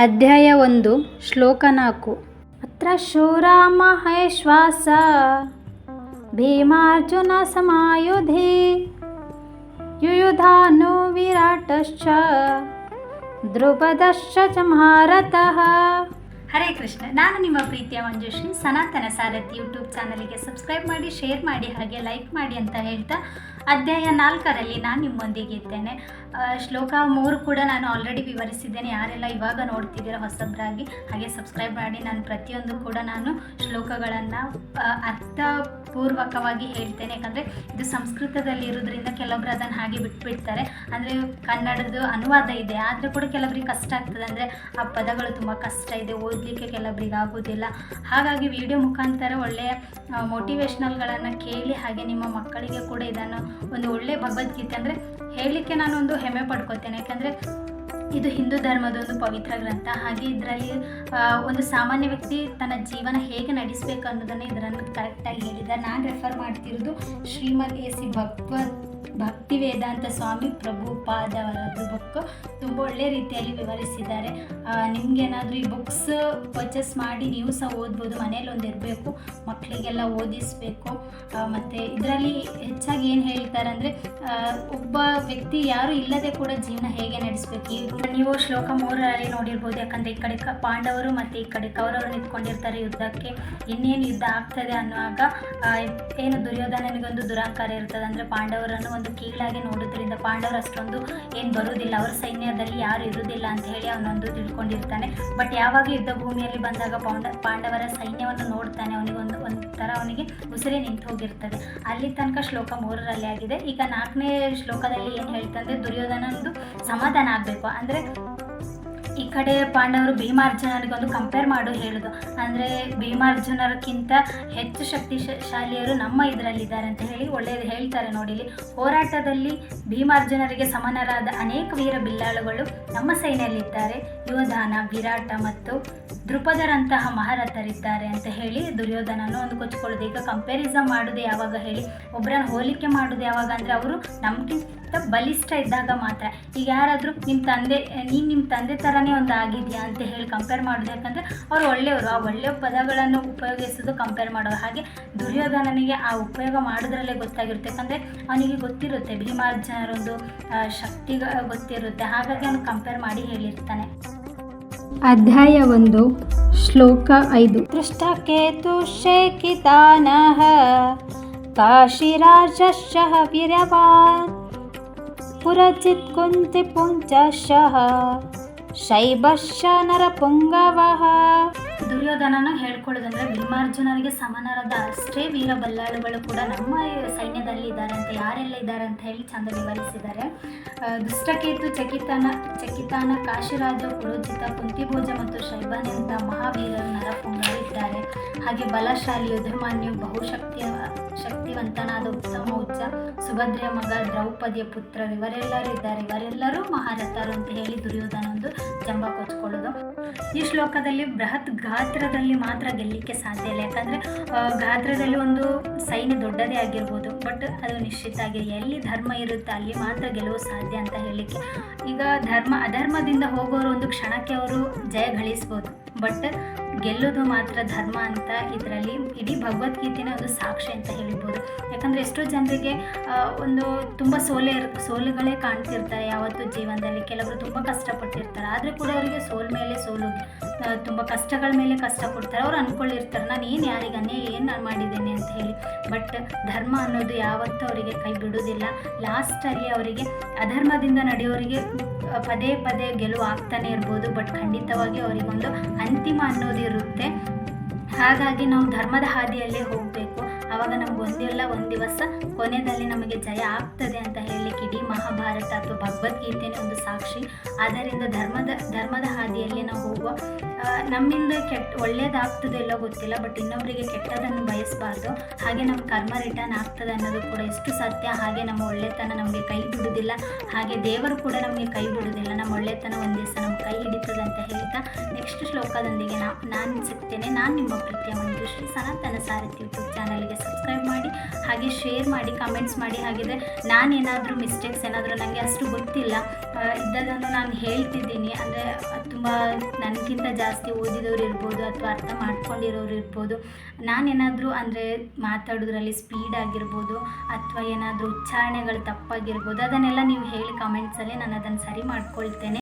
ಅಧ್ಯಾಯ ಒಂದು ಶ್ಲೋಕ ನಾಲ್ಕು ಅತ್ರ ಶೂರ ಮಹೇಶ್ವಾಸ ಭೀಮಾರ್ಜುನ ಸಮಾಯುಧಿ ಯುಯುಧಾನು ವಿರಾಟಶ್ಚ ದ್ರುಪದಶ್ಚ ಚ ಮಹಾರಥಃ ಹರೇ ಕೃಷ್ಣ. ನಾನು ನಿಮ್ಮ ಪ್ರೀತಿಯ ಮಂಜುಶ್ರೀ. ಸನಾತನ ಸಾರಥಿ ಯೂಟ್ಯೂಬ್ ಚಾನಲಿಗೆ ಸಬ್ಸ್ಕ್ರೈಬ್ ಮಾಡಿ ಶೇರ್ ಮಾಡಿ, ಹಾಗೆ ಲೈಕ್ ಮಾಡಿ ಅಂತ ಹೇಳ್ತಾ ಅಧ್ಯಾಯ ನಾಲ್ಕರಲ್ಲಿ ನಾನು ನಿಮ್ಮೊಂದಿಗೆ ಇದ್ದೇನೆ. ಶ್ಲೋಕ ಮೂರು ಕೂಡ ನಾನು ಆಲ್ರೆಡಿ ವಿವರಿಸಿದ್ದೇನೆ. ಯಾರೆಲ್ಲ ಇವಾಗ ನೋಡ್ತಿದ್ದೀರಾ ಹೊಸಬ್ರಾಗಿ, ಹಾಗೆ ಸಬ್ಸ್ಕ್ರೈಬ್ ಮಾಡಿ. ನಾನು ಪ್ರತಿಯೊಂದು ಕೂಡ ನಾನು ಶ್ಲೋಕಗಳನ್ನು ಅರ್ಥಪೂರ್ವಕವಾಗಿ ಹೇಳ್ತೇನೆ. ಯಾಕಂದರೆ ಇದು ಸಂಸ್ಕೃತದಲ್ಲಿ ಇರೋದ್ರಿಂದ ಕೆಲವೊಬ್ರು ಅದನ್ನು ಹಾಗೆ ಬಿಟ್ಬಿಡ್ತಾರೆ. ಅಂದರೆ ಕನ್ನಡದ ಅನುವಾದ ಇದೆ. ಆದರೆ ಕೂಡ ಕೆಲವರಿಗೆ ಕಷ್ಟ ಆಗ್ತದೆ. ಅಂದರೆ ಆ ಪದಗಳು ತುಂಬ ಕಷ್ಟ ಇದೆ. ಓದಲಿಕ್ಕೆ ಕೆಲವರಿಗೆ ಆಗೋದಿಲ್ಲ ಹಾಗಾಗಿ ವಿಡಿಯೋ ಮುಖಾಂತರ ಒಳ್ಳೆಯ ಮೋಟಿವೇಶ್ನಲ್ಗಳನ್ನು ಕೇಳಿ ಹಾಗೆ ನಿಮ್ಮ ಮಕ್ಕಳಿಗೆ ಕೂಡ ಇದನ್ನು ಒಂದು ಒಳ್ಳೆಯ ಭಗವದ್ಗೀತೆ ಅಂದರೆ ಹೇಳಲಿಕ್ಕೆ ನಾನು ಒಂದು ಹೆಮ್ಮೆ ಪಡ್ಕೋತೇನೆ. ಯಾಕಂದರೆ ಇದು ಹಿಂದೂ ಧರ್ಮದ ಒಂದು ಪವಿತ್ರ ಗ್ರಂಥ. ಹಾಗೆ ಇದರಲ್ಲಿ ಒಂದು ಸಾಮಾನ್ಯ ವ್ಯಕ್ತಿ ತನ್ನ ಜೀವನ ಹೇಗೆ ನಡೆಸಬೇಕು ಅನ್ನೋದನ್ನು ಇದರನ್ನು ಕರೆಕ್ಟಾಗಿ ಹೇಳಿದ್ದಾರೆ. ನಾನು ರೆಫರ್ ಮಾಡ್ತಿರೋದು ಶ್ರೀಮದ್ ಎ ಸಿ ಭಗವತ್ ಭಕ್ತಿ ವೇದಾಂತ ಸ್ವಾಮಿ ಪ್ರಭುಪಾದ ಅವರದ್ದು ಬುಕ್ ತುಂಬ ಒಳ್ಳೆ ರೀತಿಯಲ್ಲಿ ವಿವರಿಸಿದ್ದಾರೆ. ನಿಮಗೇನಾದರೂ ಈ ಬುಕ್ಸ್ ಪರ್ಚೇಸ್ ಮಾಡಿ ನೀವು ಸಹ ಓದ್ಬೋದು, ಮನೇಲಿ ಒಂದು ಇರಬೇಕು ಮಕ್ಕಳಿಗೆಲ್ಲ ಓದಿಸಬೇಕು. ಮತ್ತು ಇದರಲ್ಲಿ ಹೆಚ್ಚಾಗಿ ಏನು ಹೇಳ್ತಾರೆ ಅಂದರೆ ಒಬ್ಬ ವ್ಯಕ್ತಿ ಯಾರು ಇಲ್ಲದೆ ಕೂಡ ಜೀವನ ಹೇಗೆ ನಡೆಸಬೇಕು? ನೀವು ಶ್ಲೋಕ ಮೂರರಲ್ಲಿ ನೋಡಿರ್ಬೋದು, ಯಾಕಂದರೆ ಈ ಕಡೆ ಪಾಂಡವರು ಮತ್ತು ಈ ಕಡೆ ಕೌರವರು ನಿಂತ್ಕೊಂಡಿರ್ತಾರೆ ಯುದ್ಧಕ್ಕೆ. ಇನ್ನೇನು ಯುದ್ಧ ಆಗ್ತದೆ ಅನ್ನುವಾಗ ಏನು ದುರ್ಯೋಧನನಿಗೊಂದು ದುರಾಂಕಾರ ಇರ್ತದೆ, ಅಂದರೆ ಪಾಂಡವರನ್ನು ಒಂದು ಕೀಳಾಗಿ ನೋಡೋದ್ರಿಂದ ಪಾಂಡವರು ಅಷ್ಟೊಂದು ಏನು ಬರುವುದಿಲ್ಲ ಅವರ ಸೈನ್ಯದಲ್ಲಿ ಯಾರು ಇರುವುದಿಲ್ಲ ಅಂತ ಹೇಳಿ ಅವನೊಂದು ತಿಳ್ಕೊಂಡಿರ್ತಾನೆ. ಬಟ್ ಯಾವಾಗ ಯುದ್ಧ ಭೂಮಿಯಲ್ಲಿ ಬಂದಾಗ ಪಾಂಡ, ಪಾಂಡವರ ಸೈನ್ಯವನ್ನು ನೋಡ್ತಾನೆ ಅವನಿಗೊಂದು ಒಂಥರ ಅವನಿಗೆ ಉಸಿರೇ ನಿಂತು ಹೋಗಿರ್ತದೆ. ಅಲ್ಲಿ ತನಕ ಶ್ಲೋಕ ಮೂರರಲ್ಲಿ ಆಗಿದೆ. ಈಗ ನಾಲ್ಕನೇ ಶ್ಲೋಕದಲ್ಲಿ ಏನು ಹೇಳ್ತಂದ್ರೆ, ದುರ್ಯೋಧನಂದು ಸಮಾಧಾನ ಆಗಬೇಕು. ಅಂದರೆ ಈ ಕಡೆ ಪಾಂಡವರು ಭೀಮಾರ್ಜುನರಿಗೊಂದು ಕಂಪೇರ್ ಮಾಡು ಹೇಳುದು. ಅಂದರೆ ಭೀಮಾರ್ಜುನರಕ್ಕಿಂತ ಹೆಚ್ಚು ಶಕ್ತಿಶಾಲಿಯರು ನಮ್ಮ ಇದರಲ್ಲಿದ್ದಾರೆ ಅಂತ ಹೇಳಿ ಒಳ್ಳೆಯದು ಹೇಳ್ತಾರೆ ನೋಡಿ ಇಲ್ಲಿ ಹೋರಾಟದಲ್ಲಿ ಭೀಮಾರ್ಜುನರಿಗೆ ಸಮನರಾದ ಅನೇಕ ವೀರ ಬಿಲ್ಲಾಳುಗಳು ನಮ್ಮ ಸೈನ್ಯದಲ್ಲಿದ್ದಾರೆ ಯುವಧಾನ ವಿರಾಟ ಮತ್ತು ದೃಪದರಂತಹ ಮಹಾರಥರಿದ್ದಾರೆ ಅಂತ ಹೇಳಿ ದುರ್ಯೋಧನನ್ನು ಒಂದು ಕೊಚ್ಕೊಳ್ಳೋದು ಈಗ ಕಂಪೇರಿಸಮ್ ಮಾಡೋದು ಯಾವಾಗ ಹೇಳಿ? ಒಬ್ಬರನ್ನು ಹೋಲಿಕೆ ಮಾಡೋದು ಯಾವಾಗ ಅಂದರೆ ಅವರು ನಮಗಿಂತ ಬಲಿಷ್ಠ ಇದ್ದಾಗ ಮಾತ್ರ. ಈಗ ಯಾರಾದರೂ ನಿಮ್ಮ ತಂದೆ, ನೀನು ನಿಮ್ಮ ತಂದೆ ಥರನೇ ಒಂದು ಆಗಿದೆಯಾ ಅಂತ ಹೇಳಿ ಕಂಪೇರ್ ಮಾಡೋದು. ಯಾಕಂದರೆ ಅವ್ರು ಒಳ್ಳೆಯವರು ಆ ಒಳ್ಳೆಯ ಪದಗಳನ್ನು ಉಪಯೋಗಿಸೋದು ಕಂಪೇರ್ ಮಾಡೋದು. ಹಾಗೆ ದುರ್ಯೋಧನನಿಗೆ ಆ ಉಪಯೋಗ ಮಾಡೋದ್ರಲ್ಲೇ ಗೊತ್ತಾಗಿರುತ್ತೆ. ಯಾಕಂದರೆ ಅವನಿಗೆ ಗೊತ್ತಿರುತ್ತೆ ಭೀಮಾರ್ಜುನರೊಂದು ಶಕ್ತಿ ಗೊತ್ತಿರುತ್ತೆ. ಹಾಗಾಗಿ ಅವನು ಕಂಪೇರ್ ಮಾಡಿ ಹೇಳಿರ್ತಾನೆ. ಅಧ್ಯಾಯ ಒಂದು ಶ್ಲೋಕ ಐದು. ದೃಷ್ಟಕೇತು ಶೇಕಿತಾನಃ ಕಾಶಿರಾಜಶ್ಚ ವೀರ್ಯವಾನ್ ಪುರಜಿತ್ ಕುಂತಿ ಪುಂಚಶಃ शैबश्च नरपुङ्गवः ದುರ್ಯೋಧನನ ಹೇಳ್ಕೊಳ್ಳೋದಂದ್ರೆ ಭೀಮಾರ್ಜುನರಿಗೆ ಸಮಾನರಾದ ಅಷ್ಟೇ ವೀರ ಬಲ್ಲಾಳುಗಳು ಕೂಡ ನಮ್ಮ ಸೈನ್ಯದಲ್ಲಿ ಇದ್ದಾರೆ ಅಂತ ಯಾರೆಲ್ಲ ಇದ್ದಾರೆ ಅಂತ ಹೇಳಿ ಚಂದ ವಿವರಿಸಿದ್ದಾರೆ. ದುಷ್ಟಕೇತು, ಚಕಿತಾನ ಚಕಿತಾನ, ಕಾಶಿರಾಜ ಪುರೋಜಿತ ಕುಂತಿಭೋಜ ಮತ್ತು ಶೈಬನೆಂತ ಮಹಾವೀರರು ನರಪುಂಗರು ಇದ್ದಾರೆ. ಹಾಗೆ ಬಲಶಾಲಿ ಯುಧಮಾನ್ಯು ಬಹುಶಕ್ತಿಯ, ಶಕ್ತಿವಂತನಾದ ಉತ್ತಮ ಉಚ್ಚ, ಸುಭದ್ರೆಯ ಮಗ, ದ್ರೌಪದಿಯ ಪುತ್ರ ಇವರೆಲ್ಲರೂ ಇದ್ದಾರೆ. ಇವರೆಲ್ಲರೂ ಮಹಾರಥರು ಅಂತ ಹೇಳಿ ದುರ್ಯೋಧನ ಒಂದು ಜಂಬ ಕೊಚ್ಕೊಳ್ಳೋದು. ಈ ಶ್ಲೋಕದಲ್ಲಿ ಬೃಹತ್ ಗಾತ್ರದಲ್ಲಿ ಮಾತ್ರ ಗೆಲ್ಲಲಿಕ್ಕೆ ಸಾಧ್ಯ ಇಲ್ಲ. ಯಾಕಂದರೆ ಗಾತ್ರದಲ್ಲಿ ಒಂದು ಸೈನ್ಯ ದೊಡ್ಡದೇ ಆಗಿರ್ಬೋದು. ಬಟ್ ಅದು ನಿಶ್ಚಿತ ಆಗಿದೆ. ಎಲ್ಲಿ ಧರ್ಮ ಇರುತ್ತೆ, ಅಲ್ಲಿ ಮಾತ್ರ ಗೆಲುವು ಸಾಧ್ಯ ಅಂತ ಹೇಳಲಿಕ್ಕೆ. ಈಗ ಧರ್ಮ, ಅಧರ್ಮದಿಂದ ಹೋಗೋರು ಒಂದು ಕ್ಷಣಕ್ಕೆ ಅವರು ಜಯ ಗಳಿಸ್ಬೋದು. ಬಟ್ ಗೆಲ್ಲೋದು ಮಾತ್ರ ಧರ್ಮ ಅಂತ ಇದರಲ್ಲಿ ಇಡೀ ಭಗವದ್ಗೀತೆನ ಒಂದು ಸಾಕ್ಷಿ ಅಂತ ಹೇಳ್ಬೋದು. ಯಾಕಂದರೆ ಎಷ್ಟೋ ಜನರಿಗೆ ಒಂದು ತುಂಬ ಸೋಲೆ ಇರ್- ಸೋಲುಗಳೇ ಕಾಣ್ತಿರ್ತಾರೆ ಯಾವತ್ತೂ ಜೀವನದಲ್ಲಿ. ಕೆಲವರು ತುಂಬ ಕಷ್ಟಪಟ್ಟಿರ್ತಾರೆ. ಆದರೂ ಕೂಡ ಅವರಿಗೆ ಸೋಲ್ ಮೇಲೆ ಸೋಲು ತುಂಬ ಕಷ್ಟಗಳ ಮೇಲೆ ಕಷ್ಟ ಕೊಡ್ತಾರೆ ಅವ್ರು ಅನ್ಕೊಳ್ಳಿರ್ತಾರೆ ನಾನು ಏನು ಯಾರಿಗನ್ನೇ ಏನು ನಾನು ಮಾಡಿದ್ದೇನೆ ಅಂತ ಹೇಳಿ. ಬಟ್ ಧರ್ಮ ಅನ್ನೋದು ಯಾವತ್ತೂ ಅವರಿಗೆ ಕೈ ಬಿಡೋದಿಲ್ಲ ಲಾಸ್ಟಲ್ಲಿ ಅವರಿಗೆ ಅಧರ್ಮದಿಂದ ನಡೆಯೋರಿಗೆ ಪದೇ ಪದೇ ಗೆಲುವು ಆಗ್ತಾನೆ ಇರ್ಬೋದು. ಬಟ್ ಖಂಡಿತವಾಗಿ ಅವರಿಗೊಂದು ಅಂತಿಮ ಅನ್ನೋದು ಇರುತ್ತೆ. ಹಾಗಾಗಿ ನಾವು ಧರ್ಮದ ಹಾದಿಯಲ್ಲೇ ಹೋಗಬೇಕು. ಆವಾಗ ನಮ್ಗೆ ಒಂದಿಲ್ಲ ಒಂದು ದಿವಸ ಕೊನೆಯಲ್ಲಿ ನಮಗೆ ಜಯ ಆಗ್ತದೆ ಅಂತ ಹೇಳಲಿಕ್ಕೆ ಇಡೀ ಮಹಾಭಾರತ ಅಥವಾ ಭಗವದ್ಗೀತೆನೇ ಒಂದು ಸಾಕ್ಷಿ. ಆದ್ದರಿಂದ ಧರ್ಮದ ಧರ್ಮದ ಹಾದಿಯಲ್ಲಿ ನಾವು ಹೋಗುವ. ನಮ್ಮಿಂದ ಕೆಟ್ಟ, ಒಳ್ಳೇದಾಗ್ತದೆ ಎಲ್ಲ ಗೊತ್ತಿಲ್ಲ ಬಟ್ ಇನ್ನೊಬ್ಬರಿಗೆ ಕೆಟ್ಟದನ್ನು ಬಯಸಬಾರ್ದು. ಹಾಗೆ ನಮ್ಮ ಕರ್ಮ ರಿಟರ್ನ್ ಆಗ್ತದೆ ಅನ್ನೋದು ಕೂಡ ಎಷ್ಟು ಸತ್ಯ, ಹಾಗೆ ನಮ್ಮ ಒಳ್ಳೆತನ ನಮಗೆ ಕೈ ಬಿಡುವುದಿಲ್ಲ ಹಾಗೆ ದೇವರು ಕೂಡ ನಮಗೆ ಕೈ ಬಿಡುವುದಿಲ್ಲ ನಮ್ಮ ಒಳ್ಳೆತನ ಒಂದು ದಿವಸ ನಮ್ಮ ಕೈ ಹಿಡಿತದೆ ಅಂತ ಹೇಳ್ತಾ ನೆಕ್ಸ್ಟ್ ಶ್ಲೋಕದೊಂದಿಗೆ ನಾ, ನಾನು ಸಿಗ್ತೇನೆ. ನಾನು ನಿಮ್ಮ ಪ್ರೀತಿಯ ಮಂಜುಶ್ರೀ ಸನಾತನ ಸಾರಥಿ ಯೂಟ್ಯೂಬ್ ಚಾನಲ್ಗೆ ಸಬ್ಸ್ಕ್ರೈಬ್ ಮಾಡಿ, ಹಾಗೆ ಶೇರ್ ಮಾಡಿ ಕಮೆಂಟ್ಸ್ ಮಾಡಿ. ಹಾಗಿದ್ರೆ ನಾನೇನಾದರೂ ಮಿಸ್ಟೇಕ್ಸ್ ಏನಾದರೂ ನನಗೆ ಅಷ್ಟು ಗೊತ್ತಿಲ್ಲ. ಇದ್ದದನ್ನು ನಾನು ಹೇಳ್ತಿದ್ದೀನಿ. ಅಂದರೆ ತುಂಬ ನನಗಿಂತ ಜಾಸ್ತಿ ಓದಿದವರು ಇರ್ಬೋದು ಅಥವಾ ಅರ್ಥ ಮಾಡ್ಕೊಂಡಿರೋರು ಇರ್ಬೋದು. ನಾನೇನಾದರೂ ಅಂದರೆ ಮಾತಾಡೋದ್ರಲ್ಲಿ ಸ್ಪೀಡ್ ಆಗಿರ್ಬೋದು ಅಥವಾ ಏನಾದರೂ ಉಚ್ಚಾರಣೆಗಳು ತಪ್ಪಾಗಿರ್ಬೋದು, ಅದನ್ನೆಲ್ಲ ನೀವು ಹೇಳಿ ಕಮೆಂಟ್ಸಲ್ಲಿ ನಾನು ಅದನ್ನು ಸರಿ ಮಾಡ್ಕೊಳ್ತೇನೆ.